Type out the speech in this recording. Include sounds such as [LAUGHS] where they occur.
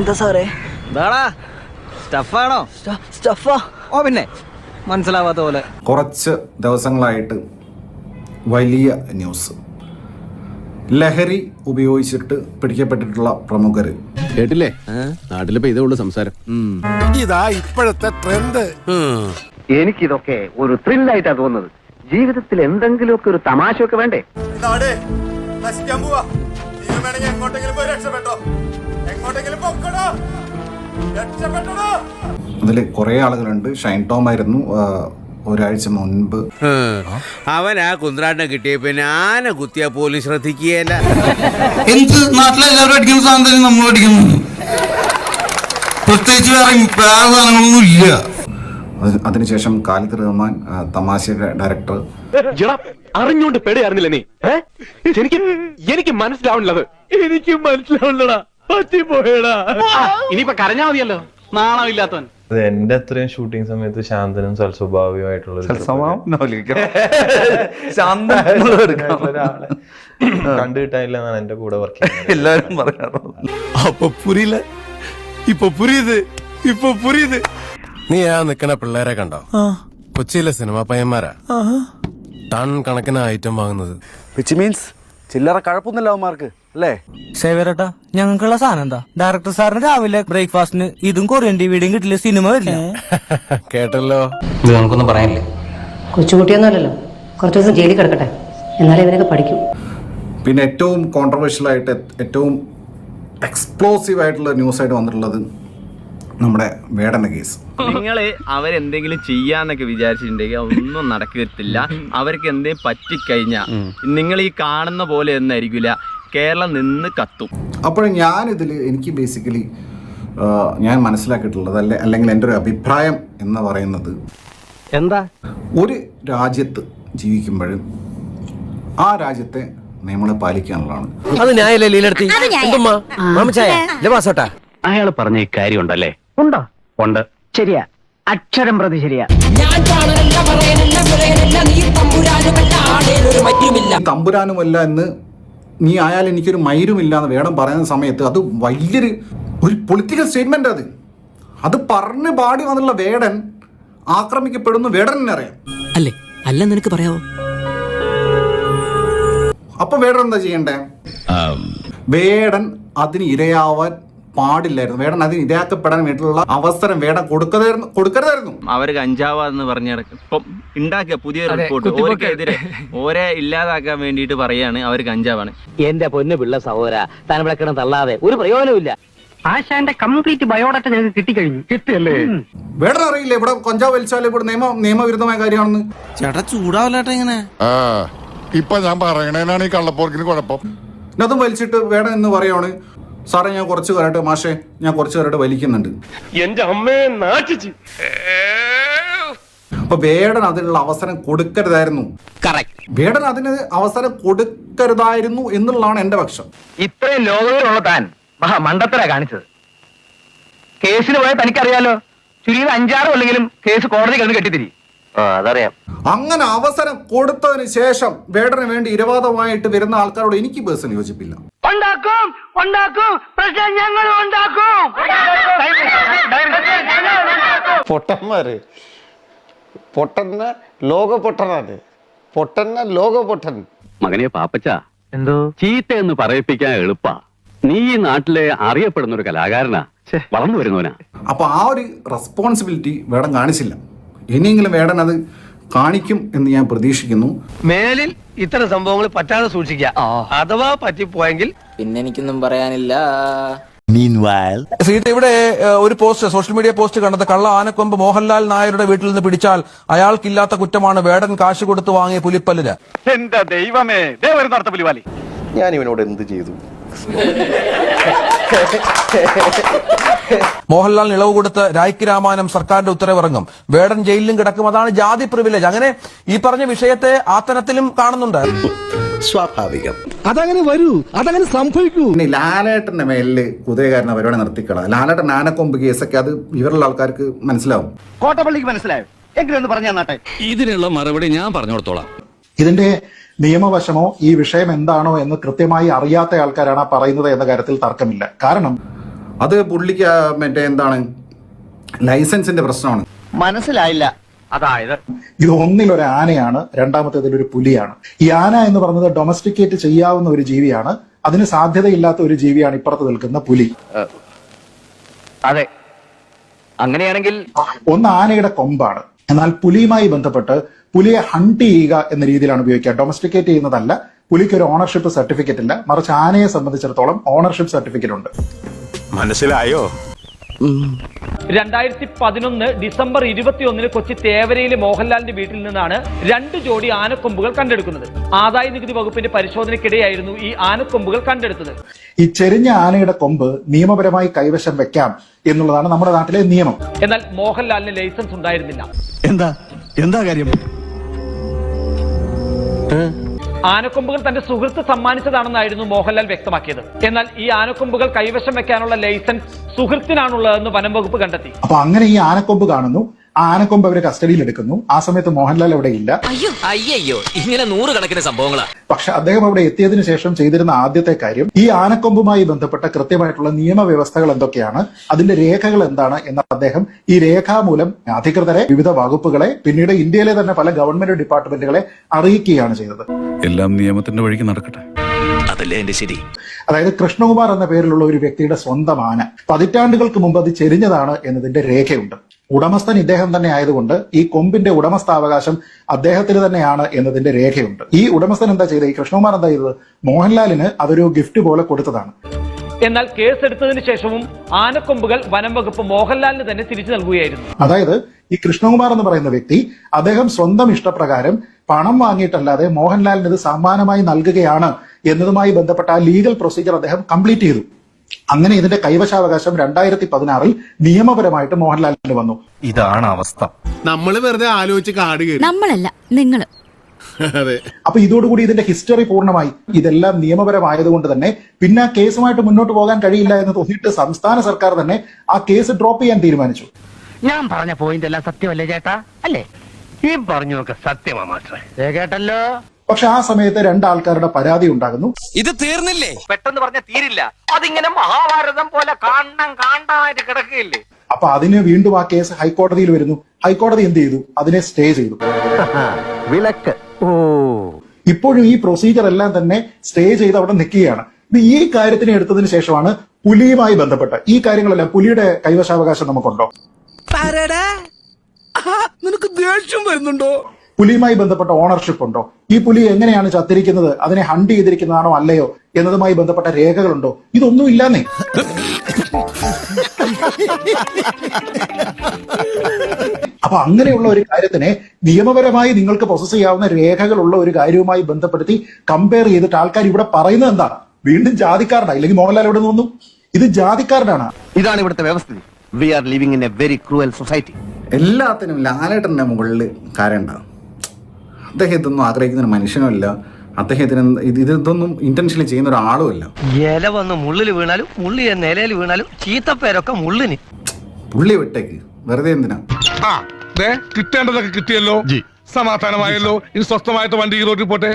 എന്താ സാറേ? എന്താടാ? സ്റ്റഫാണോ? സ്റ്റ- സ്റ്റഫാ? ഓ പിന്നെ. മനസ്സിലാവാത്ത പോലെ. കുറച്ച് ദിവസങ്ങളായിട്ട് വലിയ ന്യൂസ്. ലഹരി ഉപയോഗിച്ചിട്ട് പിടിക്കപ്പെട്ടിട്ടുള്ള പ്രമുഖർ കേട്ടില്ലേ? നാട്ടിലിപ്പോ ഇതേ ഉള്ളു സംസാരം. ഇതാ ഇപ്പോഴത്തെ ട്രെൻഡ് എനിക്കിതൊക്കെ ഒരു ത്രില്ലായിട്ടാ തോന്നുന്നത്. ജീവിതത്തിൽ എന്തെങ്കിലുമൊക്കെ ഒരു തമാശ ഒക്കെ വേണ്ടേ എങ്ങോട്ടെങ്കിലും പോയി രക്ഷപ്പെട്ടോ. അതിൽ കുറേ ആളുകളുണ്ട്. ഷൈൻ ടോം ആയിരുന്നു ഒരാഴ്ച മുൻപ്. അവൻ ആ കുന്ത്രാട്ടം കിട്ടിയ പിന്നെ ആന കുത്തിയ പോലീസ് ശ്രദ്ധിക്കുകയല്ല. എന്ത് നാട്ടിലെല്ലാവരും അടിക്കുന്ന സാധനം തന്നെ നമ്മൾ അടിക്കുന്നു? പ്രത്യേകിച്ച് വേറെ വേറെ സാധനങ്ങളൊന്നും ഇല്ല. അത് അതിനുശേഷം ഖാലിദ് റഹ്മാൻ തമാശയുടെ ഡയറക്ടർ അറിഞ്ഞോണ്ട് പെടുകയായിരുന്നില്ല നീ? എനിക്ക് എനിക്ക് മനസ്സിലാവണില്ലത് എനിക്ക് മനസ്സിലാവണടാ പറ്റിപ്പോയടാ. ഇനിയിപ്പൊ കരഞ്ഞാ മതിയല്ലോ. നാണമില്ലാത്തവൻ. അതെ എന്റെ അത്രയും ഷൂട്ടിംഗ് സമയത്ത് ശാന്തനും സൽസ്വഭാവികമായിട്ടുള്ള [LAUGHS] കണ്ടു കിട്ടാനില്ല എന്നാണ് എന്റെ കൂടെ വർക്ക് ചെയ്യുന്നത്. എല്ലാരും പറയാറുള്ളത്. അപ്പൊ പുരിയില്ല. ഇപ്പൊ പുരിയത്. ഇപ്പൊ പുരിയത്. നീ ആ നിക്കണ പിള്ളേരെ കണ്ടോ? കൊച്ചിയിലെ സിനിമാ പയ്യന്മാരാ. ടൺ കണക്കിന് ഐറ്റം വാങ്ങുന്നത്. വിച്ച് മീൻസ് ചില്ലറ കഴപ്പൊന്നുമില്ല അവന്മാർക്ക്. അല്ലേ? സേവരട്ടാ ഞങ്ങൾക്കുള്ള സാധനം എന്താ? ഡയറക്ടർ സാറിന് രാവിലെ ബ്രേക്ക്ഫാസ്റ്റിന് ഇതും കൊറിയൻ ടിവിയുടെയും കിട്ടില്ല സിനിമ വരില്ല. കേട്ടല്ലോ. ഇത് നമുക്കൊന്നും പറയാനില്ലേ? കൊച്ചുകുട്ടിയൊന്നുമല്ലല്ലോ. കുറച്ച് ദിവസം ജയിലിൽ കിടക്കട്ടെ. എന്നാലേ ഇവനൊക്കെ പഠിക്കും. പിന്നെ ഏറ്റവും കോൺട്രവേഴ്ഷ്യൽ ആയിട്ട് ഏറ്റവും എക്സ്പ്ലോസീവ് ആയിട്ടുള്ള ന്യൂസ് ആയിട്ട് വന്നിട്ടുള്ളത് നമ്മുടെ വേടന്റെ കേസ് നിങ്ങൾ അവരെന്തെങ്കിലും ചെയ്യാന്നൊക്കെ വിചാരിച്ചിട്ടുണ്ടെങ്കിൽ ഒന്നും നടക്കത്തില്ല. അവർക്ക് എന്തെങ്കിലും പറ്റിക്കഴിഞ്ഞാ നിങ്ങൾ ഈ കാണുന്ന പോലെ ഒന്നും ആയിരിക്കില്ല കേരളം നിന്ന് കത്തും. അപ്പോൾ ഞാനിതിൽ എനിക്ക് ബേസിക്കലി ഞാൻ മനസ്സിലാക്കിയിട്ടുള്ളത് അല്ലെ അല്ലെങ്കിൽ എന്റെ ഒരു അഭിപ്രായം എന്ന് പറയുന്നത് എന്താ? ഒരു രാജ്യത്ത് ജീവിക്കുമ്പോഴും ആ രാജ്യത്തെ നിയമങ്ങൾ പാലിക്കാനുള്ളതാണ്. അത് ഞാനല്ലേ ലീലെടുത്തി? മാമച്ചായ ലവാസോട്ടാ അയാൾ പറഞ്ഞ ഈ കാര്യം ഉണ്ടല്ലേ ഉണ്ടോ? ഉണ്ട്. ശരിയാ. അക്ഷരം പ്രതി ശരിയാ. തമ്പുരാനുമല്ല എന്ന് നീ ആയാൽ എനിക്കൊരു മൈരുമില്ല എന്ന് വേണം പറയുന്ന സമയത്ത് അത് വലിയൊരു ഒരു പൊളിറ്റിക്കൽ സ്റ്റേറ്റ്മെന്റ് അത്. അത് പറഞ്ഞ് പാടി വന്നുള്ള വേടൻ ആക്രമിക്കപ്പെടുന്നു വേടൻ അറിയാം. അല്ലേ? അല്ല നിനക്ക് പറയാവോ? അപ്പൊ വേടൻ എന്താ ചെയ്യണ്ടേ? വേടൻ അതിന് ഇരയാവാൻ പാടില്ലായിരുന്നു. വേടൻ അതിന് ഇരയാക്കപ്പെടാൻ വേണ്ടിയിട്ടുള്ള അവസരം വേടൻ കൊടുക്കതായിരുന്നു കൊടുക്കരുതായിരുന്നു. അവർ കഞ്ചാവാന്ന് പറഞ്ഞ ഇപ്പം ഉണ്ടാക്കിയ പുതിയ റിപ്പോർട്ട് ഓർക്കെതിരെ ഓരെ ഇല്ലാതാക്കാൻ വേണ്ടിയിട്ട് പറയാണ് അവർ കഞ്ചാവാണ്. എന്റെ പൊന്നു പിള്ള സഹോദര താൻ ഇവിടെ തള്ളാതെ ഒരു പ്രയോജനമില്ല ആശാന്റെ കംപ്ലീറ്റ് ബയോഡാറ്റ ഞങ്ങൾക്ക് കിട്ടിക്കഴിഞ്ഞു. കിട്ടിയല്ലേ? വേടൻ അറിയില്ല ഇവിടെ കൊഞ്ചാവ് വലിച്ചാൽ ഇവിടെ നിയമ നിയമവിരുദ്ധമായ കാര്യമാണെന്ന്? ചേട്ടാ ചൂടാവല്ലേട്ടാ ഇങ്ങനെ. ഇപ്പൊ ഞാൻ പറയണേനാണ് ഈ കള്ളപ്പോർക്കിന് കുഴപ്പം. അതും വലിച്ചിട്ട് വേണം എന്ന് പറയാണ് സാറേ ഞാൻ കുറച്ച് കയറട്ടെ മാഷേ ഞാൻ കുറച്ച് കയറട്ടെ വലിക്കുന്നുണ്ട്. എന്റെ അമ്മയെ നാട്ടിച്ചു. അപ്പൊ വേടൻ അതിനുള്ള അവസരം കൊടുക്കരുതായിരുന്നു. വേടൻ അതിന് അവസരം കൊടുക്കരുതായിരുന്നു എന്നുള്ളതാണ് എന്റെ പക്ഷം. ഇത്രയും ലോകത്തിലുള്ള താൻ മണ്ടത്തര മണ്ടത്തരാ കാണിച്ചത്. കേസിന് പോയാൽ തനിക്കറിയാലോ ചുരുങ്ങിയത് അഞ്ചാറ് അല്ലെങ്കിലും കേസ് കോടതി കണ്ട് കെട്ടിത്തിരി. അതറിയാം. അങ്ങനെ അവസരം കൊടുത്തതിന് ശേഷം വേടന് വേണ്ടി ഇരവാദമായിട്ട് വരുന്ന ആൾക്കാരോട് എനിക്ക് പേഴ്സണൽ യോജിപ്പില്ല. ഉണ്ടാക്കും ഉണ്ടാക്കും. പക്ഷെ ഞങ്ങൾ ഉണ്ടാക്കും. പൊട്ടന്മാര്. പൊട്ടന്ന ലോക പൊട്ടനാണ് പൊട്ടന്ന ലോക പൊട്ടൻ മകനെ പാപ്പച്ച. എന്തോ? ചീത്ത എന്ന് പറയിപ്പിക്കാൻ എളുപ്പാ. നീ ഈ നാട്ടിലെ അറിയപ്പെടുന്ന ഒരു കലാകാരനാ വളർന്നു വരുന്നവനാ. അപ്പൊ ആ ഒരു റെസ്പോൺസിബിലിറ്റി വേടം കാണിച്ചില്ല. ഇനിയെങ്കിലും വേടൻ അത് കാണിക്കും എന്ന് ഞാൻ പ്രതീക്ഷിക്കുന്നു. മേലിൽ ഇത്തരം സംഭവങ്ങൾ പറ്റാതെ സൂക്ഷിക്ക അഥവാ പറ്റിപ്പോയെങ്കിൽ പിന്നെ എനിക്കൊന്നും പറയാനില്ല. സീത ഇവിടെ ഒരു പോസ്റ്റ് സോഷ്യൽ മീഡിയ പോസ്റ്റ് കണ്ടത് കള്ള ആനക്കൊമ്പ് മോഹൻലാൽ നായരുടെ വീട്ടിൽ നിന്ന് പിടിച്ചാൽ അയാൾക്കില്ലാത്ത കുറ്റമാണ് വേടൻ കാശ് കൊടുത്ത് വാങ്ങിയ പുലിപ്പല്ലിന്. എന്റെ ദൈവമേ ദൈവം ഒരു നടത്ത പുലിവാലി. ഞാൻ ഇവനോട് എന്ത് ചെയ്തു? മോഹൻലാൽ ഇളവ് കൊടുത്ത് രായ്ക്ക് രാമാനം സർക്കാരിന്റെ ഉത്തരവിറങ്ങും. വേടൻ ജയിലിലും കിടക്കും. അതാണ് ജാതി പ്രിവിലേജ് അങ്ങനെ ഈ പറഞ്ഞ വിഷയത്തെ ആത്തനത്തിലും കാണുന്നുണ്ട്. സ്വാഭാവികം. അതങ്ങനെ വരൂ. അതങ്ങനെ സംഭവിക്കൂ. ലാലേട്ടന്റെ മേലിൽ കുതിരകാരനെ പരിപാടി നിർത്തിക്കള ലാലേട്ടൻ ആനക്കൊമ്പ് കേസൊക്കെ അത് ഇവരുള്ള ആൾക്കാർക്ക് മനസ്സിലാവും. കോട്ടപ്പള്ളിക്ക് മനസ്സിലായോ? എങ്കിലും ഒന്ന് പറഞ്ഞു തന്നാട്ടെ ഇതിനുള്ള മറുപടി ഞാൻ പറഞ്ഞു കൊടുത്തോളാം ഇതിന്റെ നിയമവശമോ ഈ വിഷയം എന്താണോ എന്ന് കൃത്യമായി അറിയാത്ത ആൾക്കാരാണ് പറയുന്നത് എന്ന കാര്യത്തിൽ തർക്കമില്ല. കാരണം അത് പുള്ളിക്ക് മറ്റേ എന്താണ്? ലൈസൻസിന്റെ പ്രശ്നമാണ്. മനസ്സിലായില്ല. അതായത് ഇത് ഒരു ആനയാണ് രണ്ടാമത്തേതിൽ ഒരു പുലിയാണ്. ഈ ആന എന്ന് പറഞ്ഞത് ഡൊമസ്റ്റിക്കേറ്റ് ചെയ്യാവുന്ന ഒരു ജീവിയാണ്. അതിന് സാധ്യതയില്ലാത്ത ഒരു ജീവിയാണ് ഇപ്പുറത്ത് നിൽക്കുന്ന പുലി. അതെ. അങ്ങനെയാണെങ്കിൽ ഒന്ന് ആനയുടെ കൊമ്പാണ്. എന്നാൽ പുലിയുമായി ബന്ധപ്പെട്ട് പുലിയെ ഹണ്ട് ചെയ്യുക എന്ന രീതിയിലാണ് ഉപയോഗിക്കുക. ഡൊമസ്റ്റിക്കേറ്റ് ചെയ്യുന്നതല്ല. പുലിക്ക് ഒരു ഓണർഷിപ്പ് സർട്ടിഫിക്കറ്റ് ഇല്ല. മറിച്ച് ആനയെ സംബന്ധിച്ചിടത്തോളം ഓണർഷിപ്പ് സർട്ടിഫിക്കറ്റ് ഉണ്ട്. മനസ്സിലായോ? രണ്ടായിരത്തി പതിനൊന്ന് ഡിസംബർ ഇരുപത്തിയൊന്നിന് കൊച്ചി തേവരയിലെ മോഹൻലാലിന്റെ വീട്ടിൽ നിന്നാണ് രണ്ട് ജോഡി ആനക്കൊമ്പുകൾ കണ്ടെടുക്കുന്നത്. ആദായ നികുതി വകുപ്പിന്റെ പരിശോധനയ്ക്കിടെയായിരുന്നു ഈ ആനക്കൊമ്പുകൾ കണ്ടെടുത്തത്. ഈ ചെരിഞ്ഞ ആനയുടെ കൊമ്പ് നിയമപരമായി കൈവശം വെക്കാം എന്നുള്ളതാണ് നമ്മുടെ നാട്ടിലെ നിയമം. എന്നാൽ മോഹൻലാലിന് ലൈസൻസ് ഉണ്ടായിരുന്നില്ല. എന്താ? എന്താ കാര്യം? ആനക്കൊമ്പുകൾ തന്റെ സുഹൃത്ത് സമ്മാനിച്ചതാണെന്നായിരുന്നു മോഹൻലാൽ വ്യക്തമാക്കിയത്. എന്നാൽ ഈ ആനക്കൊമ്പുകൾ കൈവശം വെക്കാനുള്ള ലൈസൻസ് സുഹൃത്തിനാണുള്ളതെന്ന് വനം വകുപ്പ് കണ്ടെത്തി. അപ്പൊ അങ്ങനെ ഈ ആനക്കൊമ്പ് കാണുന്നു. ആനക്കൊമ്പ് അവരെ കസ്റ്റഡിയിൽ എടുക്കുന്നു. ആ സമയത്ത് മോഹൻലാൽ അവിടെ ഇല്ല. അയ്യോ. ഇങ്ങനെ നൂറുകണക്കിന് സംഭവങ്ങളാ. പക്ഷെ അദ്ദേഹം അവിടെ എത്തിയതിനു ശേഷം ചെയ്തിരുന്ന ആദ്യത്തെ കാര്യം ഈ ആനക്കൊമ്പുമായി ബന്ധപ്പെട്ട കൃത്യമായിട്ടുള്ള നിയമവ്യവസ്ഥകൾ എന്തൊക്കെയാണ് അതിന്റെ രേഖകൾ എന്താണ് എന്ന് അദ്ദേഹം ഈ രേഖാമൂലം അധികൃതരെ വിവിധ വകുപ്പുകളെ പിന്നീട് ഇന്ത്യയിലെ തന്നെ പല ഗവൺമെന്റ് ഡിപ്പാർട്ട്മെന്റുകളെ അറിയിക്കുകയാണ് ചെയ്തത്. എല്ലാം നിയമത്തിന്റെ വഴിക്ക് നടക്കട്ടെ. അതല്ലേ എന്റെ ശരി? അതായത് കൃഷ്ണകുമാർ എന്ന പേരിലുള്ള ഒരു വ്യക്തിയുടെ സ്വന്തം ആന പതിറ്റാണ്ടുകൾക്ക് മുമ്പ് അത് ചെരിഞ്ഞതാണ് എന്നതിന്റെ രേഖയുണ്ട്. ഉടമസ്ഥൻ ഇദ്ദേഹം തന്നെ ആയതുകൊണ്ട് ഈ കൊമ്പിന്റെ ഉടമസ്ഥാവകാശം അദ്ദേഹത്തിന് തന്നെയാണ് എന്നതിന്റെ രേഖയുണ്ട്. ഈ ഉടമസ്ഥൻ എന്താ ചെയ്തത്? ഈ കൃഷ്ണകുമാർ എന്താ ചെയ്തത്? മോഹൻലാലിന് അതൊരു ഗിഫ്റ്റ് പോലെ കൊടുത്തതാണ്. എന്നാൽ കേസെടുത്തതിന് ശേഷവും ആനക്കൊമ്പുകൾ വനം വകുപ്പ് മോഹൻലാലിന് തന്നെ തിരിച്ചു നൽകുകയായിരുന്നു. അതായത് ഈ കൃഷ്ണകുമാർ എന്ന് പറയുന്ന വ്യക്തി അദ്ദേഹം സ്വന്തം ഇഷ്ടപ്രകാരം പണം വാങ്ങിയിട്ടല്ലാതെ മോഹൻലാലിന് ഇത് സമ്മാനമായി നൽകുകയാണ് എന്നതുമായി ബന്ധപ്പെട്ട ആ ലീഗൽ പ്രൊസീജിയർ അദ്ദേഹം കംപ്ലീറ്റ് ചെയ്തു. അങ്ങനെ ഇതിന്റെ കൈവശാവകാശം രണ്ടായിരത്തി പതിനാറിൽ നിയമപരമായിട്ട് മോഹൻലാലിന് വന്നു. ഇതാണ് അവസ്ഥ. നമ്മൾ വെറുതെ ആലോചിച്ച് കാട് നമ്മളല്ല നിങ്ങൾ അതെ. അപ്പൊ ഇതോടുകൂടി ഇതിന്റെ ഹിസ്റ്ററി പൂർണമായി. ഇതെല്ലാം നിയമപരമായതുകൊണ്ട് തന്നെ പിന്നെ ആ കേസുമായിട്ട് മുന്നോട്ട് പോകാൻ കഴിയില്ല എന്ന് തോന്നിയിട്ട് സംസ്ഥാന സർക്കാർ തന്നെ ആ കേസ് ഡ്രോപ്പ് ചെയ്യാൻ തീരുമാനിച്ചു. ഞാൻ പറഞ്ഞ പോയിന്റ് എല്ലാം സത്യമല്ലേ ചേട്ടാ? അല്ലേ? ഈ പറഞ്ഞൊക്കെ സത്യമാ മാസ്റ്റർ കേട്ടല്ലോ? പക്ഷെ ആ സമയത്ത് രണ്ടാൾക്കാരുടെ പരാതി ഉണ്ടാകുന്നു. ഇത് തീർന്നില്ലേ? പെട്ടെന്ന് പറഞ്ഞ തീരില്ല. അതിങ്ങനെ മഹാഭാരതം പോലെ കാണണം കാണാനായിട്ട് കിടക്കുകയില്ലേ അപ്പൊ അതിന് വീണ്ടും ആ കേസ് ഹൈക്കോടതിയിൽ വരുന്നു. ഹൈക്കോടതി എന്ത് ചെയ്തു? അതിനെ സ്റ്റേ ചെയ്തു. വിലക്ക്. ഓ. ഇപ്പോഴും ഈ പ്രൊസീജിയർ എല്ലാം തന്നെ സ്റ്റേ ചെയ്ത് അവിടെ നിൽക്കുകയാണ്. ഈ കാര്യത്തിന് എടുത്തതിന് ശേഷമാണ് പുലിയുമായി ബന്ധപ്പെട്ട ഈ കാര്യങ്ങളെല്ലാം പുലിയുടെ കൈവശാവകാശം നമുക്കുണ്ടോ? നിനക്ക് ദേഷ്യം വരുന്നുണ്ടോ? പുലിയുമായി ബന്ധപ്പെട്ട ഓണർഷിപ്പ് ഉണ്ടോ? ഈ പുലി എങ്ങനെയാണ് ചത്തിരിക്കുന്നത്? അതിനെ ഹണ്ട് ചെയ്തിരിക്കുന്നതാണോ അല്ലയോ? എന്നതുമായി ബന്ധപ്പെട്ട രേഖകളുണ്ടോ? ഇതൊന്നും ഇല്ലാന്നേ. അപ്പൊ അങ്ങനെയുള്ള ഒരു കാര്യത്തിനെ നിയമപരമായി നിങ്ങൾക്ക് പ്രൊസസ് ചെയ്യാവുന്ന രേഖകളുള്ള ഒരു കാര്യവുമായി ബന്ധപ്പെടുത്തി കമ്പയർ ചെയ്തിട്ട് ആൾക്കാർ ഇവിടെ പറയുന്നത് എന്താണ്? വീണ്ടും ജാതിക്കാരനാണ് ഇല്ലെങ്കിൽ മോഹൻലാൽ ഇവിടെ നിന്ന് വന്നു? ഇത് ജാതിക്കാരനാണ് ഇതാണ് ഇവിടുത്തെ വ്യവസ്ഥിതി. We are living in a very cruel society എല്ലാത്തിനും ലാലേട്ടന്റെ മുകളിൽ കാര്യമുണ്ടാകും. അദ്ദേഹം ഇതൊന്നും ആഗ്രഹിക്കുന്ന ഒരു മനുഷ്യനുമല്ല. അദ്ദേഹത്തിന് ഇത് ഇതൊന്നും ഇന്റൻഷനലി ചെയ്യുന്ന ഒരാളുമല്ല ഇല വന്ന് മുള്ളിൽ വീണാലും മുള്ളി നിലയിൽ വീണാലും ചീത്തപ്പേരൊക്കെ മുള്ളിന്. പുള്ളി വിട്ടേക്ക്. വെറുതെ എന്തിനാ? കിട്ടേണ്ടതൊക്കെ കിട്ടിയല്ലോ. സമാധാനമായല്ലോ. ഇനി സ്വസ്ഥമായിട്ട് വണ്ടി ഈ റോഡിൽ പോട്ടെ.